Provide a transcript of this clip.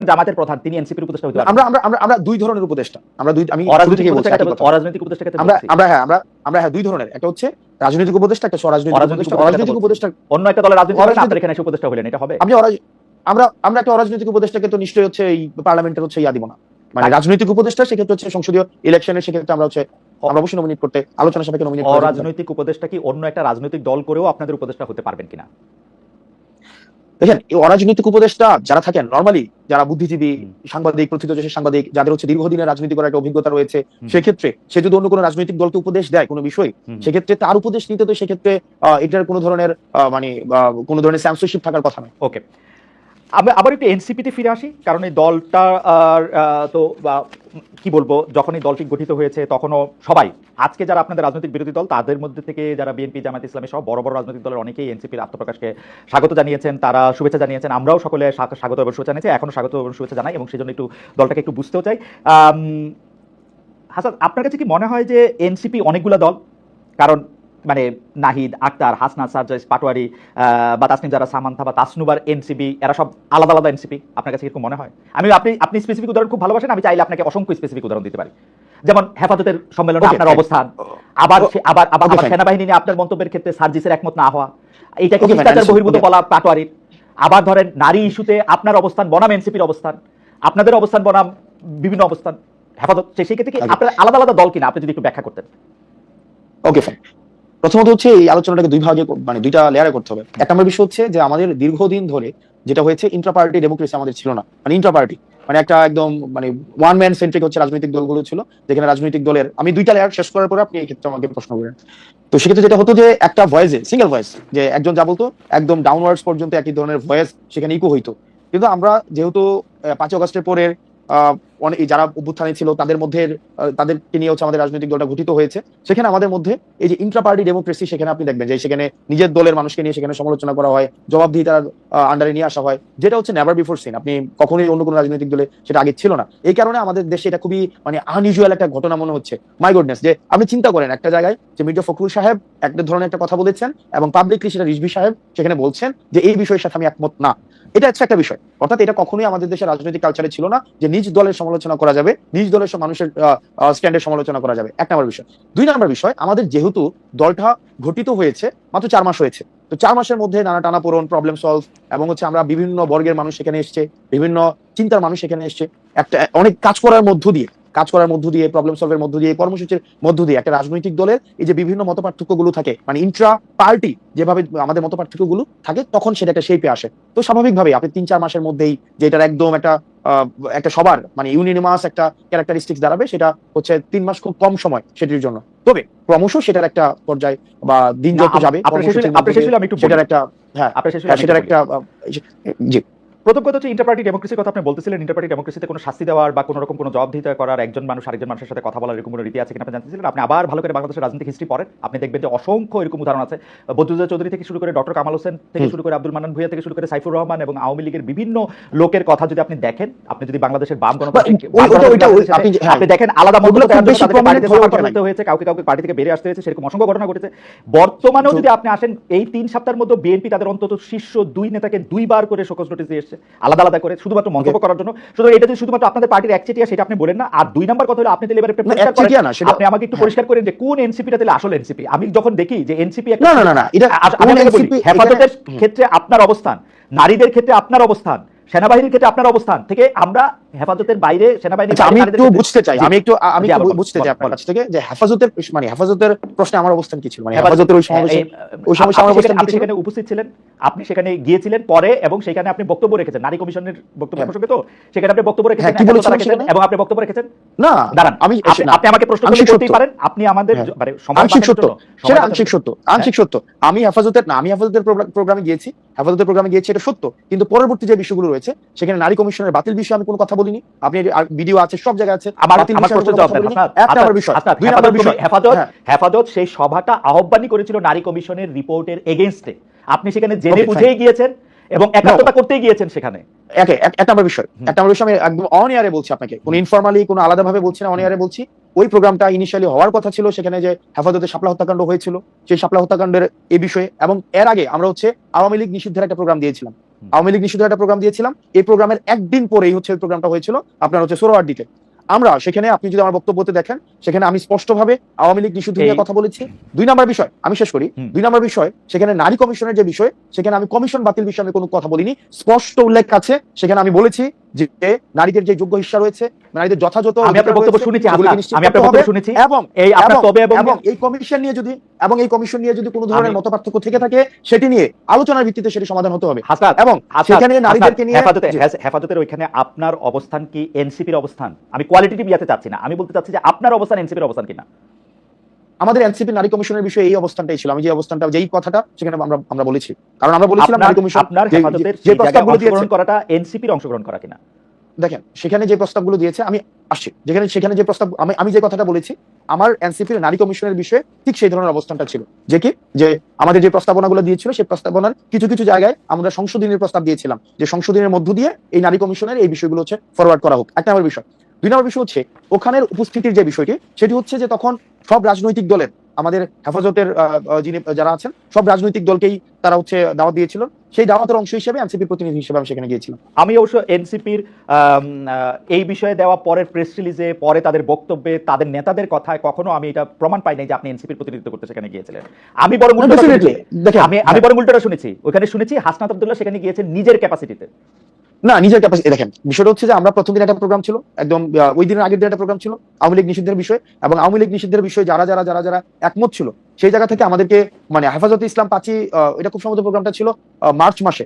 জামাতের প্রধান তিনি এনসিপির উপদেষ্টা হতে আমরা আমরা আমরা আমরা দুই ধরনের উপদেষ্টা। আমরা দুই আমি অরাজনৈতিক উপদেষ্টা অরাজনৈতিক উপদেষ্টা আমরা আমরা হ্যাঁ আমরা আমরা হ্যাঁ দুই ধরনের। একটা হচ্ছে রাজনৈতিক উপদেষ্টা একটা স্বরাজনৈতিক অরাজনৈতিক উপদেষ্টা। বলছি। উপদেষ্টা অন্য একটা দলের রাজনীতি অরাজনৈতিক- আপনার এখানে এসে উপদেষ্টা হলেন এটা হবে। আমি আমরা আমরা একটা অরাজনৈতিক উপদেষ্টাকে তো নিশ্চয়ই হচ্ছে এই পার্লামেন্টের হচ্ছে ইয়া দিব না। মানে রাজনৈতিক উপদেষ্টা সেক্ষেত্রে হচ্ছে সংসদীয় ইলেকশনের সেক্ষেত্রে আমরা হচ্ছে আমরা অবশ্যই নমিনেট করতে আলোচনা সাপেক্ষে নমিনেট করা যেতে অরাজনৈতিক উপদেষ্টা কি অন্য একটা রাজনৈতিক দল করেও আপনাদের উপদেষ্টা হতে পারবেন কিনা? দেখেন এই অরাজনৈতিক উপদেষ্টা যারা থাকেন নর্মালি যারা বুদ্ধিজীবী। সাংবাদিক প্রথিতযশী সাংবাদিক যাদের হচ্ছে দীর্ঘদিনের রাজনীতি করার একটা অভিজ্ঞতা রয়েছে সেক্ষেত্রে সে যদি অন্য কোনো রাজনৈতিক দলকে উপদেশ দেয় কোনো বিষয় সেক্ষেত্রে তার উপদেশ নিতে তো সেক্ষেত্রে এটার কোনো ধরনের মানে কোনো ধরনের স্যামসরশিপ থাকার কথা নয়। ওকে আমি আবার একটু এনসিপিতে ফিরে আসি কারণ এই দলটা তো বা, কি বলব যখন এই দলটি গঠিত হয়েছে তখনও সবাই আজকে যারা আপনাদের রাজনৈতিক বিরোধী দল, তাদের মধ্যে থেকে যারা বিএনপি জামাত ইসলামী সহ বড় বড় রাজনৈতিক দলের অনেকেই এনসিপির আত্মপ্রকাশকে স্বাগত জানিয়েছেন, তারা শুভেচ্ছা জানিয়েছেন। আমরাও সকলে স্বাগত এবং শুভেচ্ছা জানিয়েছি এখনও স্বাগত এবং শুভেচ্ছা জানাই এবং সেজন্য একটু দলটাকে একটু বুঝতেও চাই। হাসান, আপনার কাছে কি মনে হয় যে এনসিপি অনেকগুলো দল? কারণ মানে নাহিদ, আক্তার হাসনা সার্জাইস, পাটোয়ারি বা তাসনিম যারা, সামান্থা বা তাসনুবার এনসিপি, এরা সব আলাদা আলাদা এনসিপি। আপনার কাছে এরকম মনে হয়? আমি, আপনি আপনি স্পেসিফিক উদাহরণ খুব ভালোবাসেন, আমি চাইলে আপনাকে অসংখ্য স্পেসিফিক উদাহরণ দিতে পারি। যেমন হেফাজতের সম্মেলনে আপনার অবস্থান আবার আবার আবার. সেনাবাহিনী নিয়ে আপনার মন্তব্যের ক্ষেত্রে সার্জিসের একমত না হওয়া। এইটাকে শিষ্টাচার বহির্ভূত বলা পাটোয়ারির। আবার ধরেন নারী ইস্যুতে আপনার অবস্থান বনাম এনসিপির অবস্থান। আপনাদের অবস্থান বনাম বিভিন্ন অবস্থান। হেফাজত সেই ক্ষেত্রে কি. আপনার আলাদা আলাদা দল কিনা? আপনি যদি একটু ব্যাখ্যা করতেন। ওকে ফাইন প্রথমত হচ্ছে এই আলোচনাটাকে দুই ভাগে মানে দুইটা লেয়ারে করতে হবে। এক নম্বর বিষয় হচ্ছে যে আমাদের দীর্ঘদিন ধরে যেটা হয়েছে ইন্ট্রাপার্টি ডেমোক্রেসি আমাদের ছিল না। মানে ইন্ট্রাপার্টি মানে একটা একদম মানে ওয়ান ম্যান সেন্ট্রিক হচ্ছে রাজনৈতিক দলগুলো ছিল, যেখানে রাজনৈতিক দলের, আমি দুইটা লেয়ার শেষ করার পরে আপনি এই ক্ষেত্রে আমাকে প্রশ্ন করেন। তো সেক্ষেত্রে যেটা হতো যে একটা ভয়েসে সিঙ্গেল ভয়েস যে একজন যা বলতো, একদম ডাউনওয়ার্ডস পর্যন্ত একই ধরনের ভয়েস সেখানে ইকো হইতো। কিন্তু আমরা যেহেতু পাঁচই অগস্টের পরের অনেক যারা অভ্যুত্থানে ছিল, তাদের মধ্যে তাদেরকে নিয়ে হচ্ছে আমাদের রাজনৈতিক দলটা গঠিত হয়েছে। সেখানে আমাদের মধ্যে এই যে ইন্ট্রা পার্টি ডেমোক্রেসি সেখানে আপনি দেখবেন যে সেখানে নিজের দলের মানুষকে নিয়ে সেখানে সমালোচনা করা হয় জবাবদিহিতার আন্ডারে নিয়ে আসা হয়। যেটা হচ্ছে নেভার বিফোর সিন আপনি কখনোই অন্য কোনো রাজনৈতিক দলে সেটা আগে ছিল না। এই কারণে আমাদের দেশে এটা খুবই মানে আনইউজুয়াল একটা ঘটনা মনে হচ্ছে। মাই গুডনেস যে আপনি চিন্তা করেন একটা জায়গায় যে মির্জা ফখরুল সাহেব একটা ধরনের একটা কথা বলেছেন এবং পাবলিকলি সেটা রিজভি সাহেব সেখানে বলছেন যে এই বিষয়ের সাথে আমি একমত না। এটা হচ্ছে একটা বিষয়। অর্থাৎ এটা কখনোই আমাদের দেশের রাজনৈতিক কালচারে ছিল না যে নিজ দলের সমালোচনা করা যাবে, নিজ দলের মানুষের স্ট্যান্ডের সমালোচনা করা যাবে। এক নম্বর বিষয়। দুই নম্বর বিষয়, আমাদের যেহেতু দলটা ঘটিত হয়েছে মাত্র চার মাস হয়েছে। তো চার মাসের মধ্যে নানা টানা পূরণ প্রবলেম সলভ এবং হচ্ছে আমরা বিভিন্ন বর্গের মানুষ এখানে এসছে, বিভিন্ন চিন্তার মানুষ এখানে এসছে। একটা, অনেক কাজ করার মধ্য দিয়ে কাজ করার মধ্য দিয়ে প্রবলেম সলভের মধ্য দিয়ে কর্মসূচির মধ্য দিয়ে একটা রাজনৈতিক দলের এই যে বিভিন্ন মতগুলো থাকে মানে ইন্ট্রা পার্টি যেভাবে আমাদের মতগুলো থাকে তখন সেটা একটা শেপে আসে। তো স্বাভাবিকভাবে আপনি তিন চার মাসের মধ্যেই যে এটার একদম একটা আহ, একটা সবার মানে ইউনিনিমাস একটা ক্যারেক্টারিস্টিক্স দাঁড়াবে সেটা হচ্ছে তিন মাস খুব কম সময় সেটির জন্য। তবে ক্রমশ সেটার একটা পর্যায় বা দিন যত যাবে। সেটার একটা হ্যাঁ হ্যাঁ, সেটার একটা জি। প্রথম কথা হচ্ছে ইন্টারপার্টি ডেমোক্রেসির কথা আপনি বলতেছিলেন। ইন্টারপার্টি ডেমোক্রেসিতে কোনো শাস্তি দেওয়ার বা কোনো রকম কোনো জবাবদিহিতা করার একজন মানুষ আরেকজন মানুষের সাথে কথা বলার এরকম কোনো রীতি আছে কিনা আপনি জানতেছিলেন আপনি আবার ভালো করে বাংলাদেশের রাজনৈতিক হিস্ট্রি পড়েন। আপনি দেখবেন যে অসংখ্য এরকম উদাহরণ আছে। বদরুজ্জামান চৌধুরী থেকে শুরু করে ডক্টর কামাল হোসেন থেকে শুরু করে আব্দুল মান্নান ভুইয়া থেকে শুরু করে সাইফুর রহমান এবং আওয়ামী লীগের বিভিন্ন লোকের কথা যদি আপনি দেখেন আপনি যদি বাংলাদেশের বাম আপনি- হ্যাঁ। দেখেন আলাদা হয়ে হয়েছে কাউকে কাউকে পার্টি থেকে বেরিয়ে আসতে হয়েছে সেরকম অসংখ্য ঘটনা ঘটেছে। বর্তমানেও যদি আপনি আসেন এই তিন সপ্তাহের মধ্যে বিএনপি তাদের অন্তত শীর্ষ দুই নেতাকে দুইবার করে শোকজ নোটিস দিয়ে এসেছে। আলাদা আলাদা করে শুধুমাত্র মন্তব্য করার জন্য। সুতরাং এটা যদি শুধুমাত্র আপনাদের পার্টির একচেটিয়া সেটা আপনি বলেন না। আর দুই নম্বর কথা হলো আপনি তাহলে এবার একচেটিয়া না, সেটা- আপনি আমাকে একটু পরিষ্কার করেন যে কোন এনসিপিটা তাহলে আসল এনসিপি? আমি যখন দেখি যে এনসিপি না না না এটা আ- আমি কোন আপনাকে বলি, NCP হেফাজতের ক্ষেত্রে আপনার অবস্থান নারীদের ক্ষেত্রে আপনার অবস্থান সেনাবাহিনীর ক্ষেত্রে আপনার অবস্থান থেকে আমরা হেফাজতের বাইরে সেনাবাহিনীর আচ্ছা, আমি একটু বুঝতে চাই আমি একটু আমি বুঝতে চাই আপনার কাছ থেকে যে হেফাজতের মানে হেফাজতের প্রশ্নে আমার অবস্থান কি ছিল? মানে হেফাজতের ওই সমাবেশে ওই সময় আমার অবস্থান কি আপনি ছিল? সেখানে উপস্থিত ছিলেন আপনি সেখানে গিয়েছিলেন পরে এবং সেখানে আপনি বক্তব্য রেখেছেন নারী কমিশনের বক্তব্য হ্যাঁ। প্রসঙ্গে তো সেখানে আপনি বক্তব্য রেখেছেন হ্যাঁ, কি বলেছিলেন এবং আপনি বক্তব্য রেখেছেন? না দাঁড়ান আমি আপনি- আমাকে প্রশ্ন করতেই পারেন আপনি আমাদের হ্যাঁ। মানে আংশিক সত্য। সেটা আংশিক সত্য আংশিক সত্য। আমি হেফাজতের না আমি হেফাজতের প্রোগ্রামে গিয়েছি। হেফাজতের প্রোগ্রামে গিয়েছি এটা সত্য। কিন্তু পরবর্তী যে বিষয়গুলো রয়েছে সেখানে নারী কমিশনের বাতিল বিষয়ে আমি কোনো কথা বলিনি। আপনি ভিডিও আছে সব জায়গায় আছে। হেফাজত হেফাজত হ্যাঁ। সেই সভাটা আহ্বানই করেছিল নারী কমিশনের রিপোর্টের এগেইনস্টে। আপনি সেখানে জেনে বুঝেই গিয়েছেন এবং একাত্মতা করতেই গিয়েছেন সেখানে। একে বিষয় হুম। এক বিষয় আমি একদম অন ইয়ারে বলছি আপনাকে। কোনো ইনফরমালি কোনো আলাদা ভাবে বলছি না অন ইয়ারে বলছি। ওই প্রোগ্রামটা ইনিশিয়ালি হওয়ার কথা ছিল সেখানে যে হেফাজতে শাপলা হত্যাকাণ্ড হয়েছিল সেই শাপলা হত্যাকাণ্ডের এই বিষয়ে এবং এর আগে আমরা হচ্ছে আওয়ামী লীগ নিষিদ্ধের একটা প্রোগ্রাম দিয়েছিলাম। আওয়ামী লীগ নিষিদ্ধের একটা প্রোগ্রাম দিয়েছিলাম। এই প্রোগ্রামের একদিন পরে পরেই হচ্ছে ওই প্রোগ্রামটা হয়েছিল আপনার হচ্ছে সোহরাওয়ার্ডিতে আমরা সেখানে আপনি যদি আমার বক্তব্যতে দেখেন সেখানে আমি স্পষ্টভাবে আওয়ামী লীগ নিষিদ্ধ নিয়ে কথা বলেছি। দুই নাম্বার বিষয় আমি শেষ করি। দুই নাম্বার বিষয় সেখানে নারী কমিশনের যে বিষয় সেখানে আমি কমিশন বাতিল বিষয়ে আমি কোনো কথা বলিনি। স্পষ্ট উল্লেখ আছে সেখানে আমি বলেছি যে নারীদের যে যোগ্য হিস্সা রয়েছে নারীদের যথাযথ আমি আপনার বক্তব্য শুনেছি সেগুলিকে হাসনাত। নিশ্চিত আমি আপনার বক্তব্য শুনেছি। এবং এই আপনার তবে এবং এবং এই কমিশন নিয়ে যদি এবং এই কমিশন নিয়ে যদি কোনো ধরনের মতপার্থক্য থেকে থাকে সেটি নিয়ে আলোচনার ভিত্তিতে সেটি সমাধান হতে হবে। হাসনাত এবং সেখানে নারীদেরকে নিয়ে হেফাজতে হেফাজতের ওইখানে আপনার অবস্থান কি এনসিপির অবস্থান? আমি কোয়ালিটেটিভ ইয়াতে চাচ্ছি না। আমি বলতে চাচ্ছি যে আপনার অবস্থান এনসিপির অবস্থান কিনা? আমাদের এনসিপি নারী কমিশনের বিষয়ে এই অবস্থানটাই ছিল। আমি যে অবস্থানটা যেই কথাটা সেখানে আমরা আমরা বলেছি। কারণ আমরা বলেছিলাম নারী কমিশন আপনার যে- প্রস্তাবগুলো দিয়েছে করাটা এনসিপির অংশগ্রহণ করা কিনা? দেখেন সেখানে যে প্রস্তাবগুলো দিয়েছে আমি আসছি। যেখানে সেখানে যে প্রস্তাব আমি আমি যে কথাটা বলেছি আমার এনসিপির নারী কমিশনের বিষয়ে ঠিক সেই ধরনের অবস্থানটা ছিল। যে কি? যে আমাদের যে প্রস্তাবনাগুলো দিয়েছিল সেই প্রস্তাবনার কিছু কিছু জায়গায় আমরা সংশোধনের প্রস্তাব দিয়েছিলাম। যে সংশোধনের মধ্য দিয়ে এই নারী কমিশনের এই বিষয়গুলো হচ্ছে ফরওয়ার্ড করা হোক। এক নম্বর বিষয়। দুই নম্বর বিষয় হচ্ছে ওখানের উপস্থিতির যে বিষয়টি সেটি হচ্ছে যে তখন সব রাজনৈতিক দলের আমাদের হেফাজতের যিনি যারা আছেন সব রাজনৈতিক দলকেই তারা হচ্ছে দাওয়াত দিয়েছিল। সেই দাওয়াতের অংশ হিসেবে এনসিপির প্রতিনিধি হিসেবে আমি সেখানে গিয়েছিলাম। আমি অবশ্য এনসিপির এই বিষয়ে দেওয়া পরের প্রেস রিলিজে পরে তাদের বক্তব্যে তাদের নেতাদের কথায় কখনো আমি এটা প্রমাণ পাই নাই যে আপনি এনসিপির প্রতিনিধিত্ব করতে সেখানে গিয়েছিলেন। আমি বরং। আমি আমি বরং উল্টোটা শুনেছি। ওখানে শুনেছি হাসনাত আব্দুল্লাহ সেখানে গিয়েছেন নিজের ক্যাপাসিটিতে না, নিজের ক্যাপাসিটি দেখেন, বিষয়টা হচ্ছে যে আমরা প্রথম দিন একটা প্রোগ্রাম ছিল, একদম ওই দিনের আগের দিন একটা প্রোগ্রাম ছিল, আওয়ামী লীগ নিষিদ্ধের বিষয়ে, এবং আওয়ামী লীগ নিষিদ্ধের বিষয়ে যারা যারা যারা যারা একমত ছিল, সেই জায়গা থেকে আমাদেরকে মানে হেফাজত ইসলাম পাচ্ছি এটা খুব সম্ভবত প্রোগ্রামটা ছিল মার্চ মাসে।